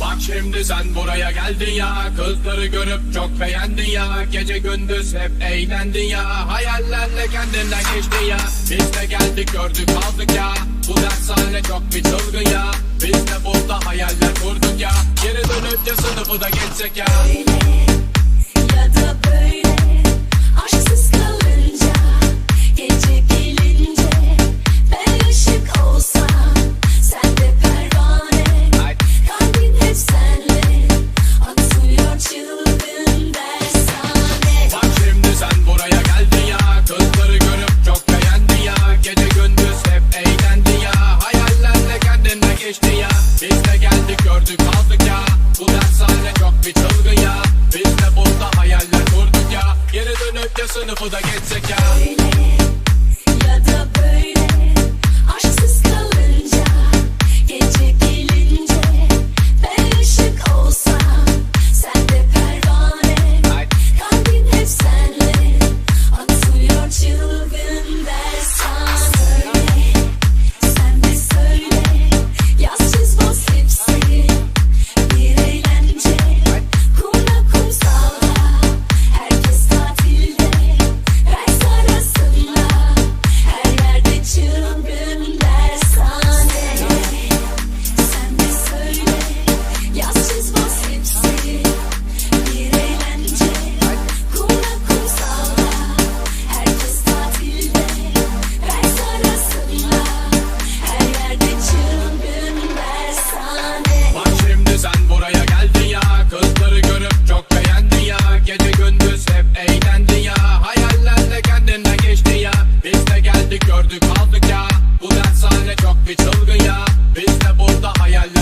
Bak şimdi sen buraya geldin ya Kızları görüp çok beğendin ya. Gece gündüz hep eğlendin ya Hayallerle kendinden geçtin ya. Biz de geldik gördük aldık ya. Bu dershane çok bir çılgın ya. Biz de burada hayaller kurduk ya. Geri dönünce sınıfı da geçsek ya geçti ya. Biz de geldik gördük kaldık ya. Bu dershane çok bir çılgın ya. Biz de burada hayaller kurduk ya. Geri dönüp de sınıfı da geçsek ya. Böyle ya da böyle öldük kaldık ya. Bu dershane çok bir çılgın ya. Biz de burada hayaller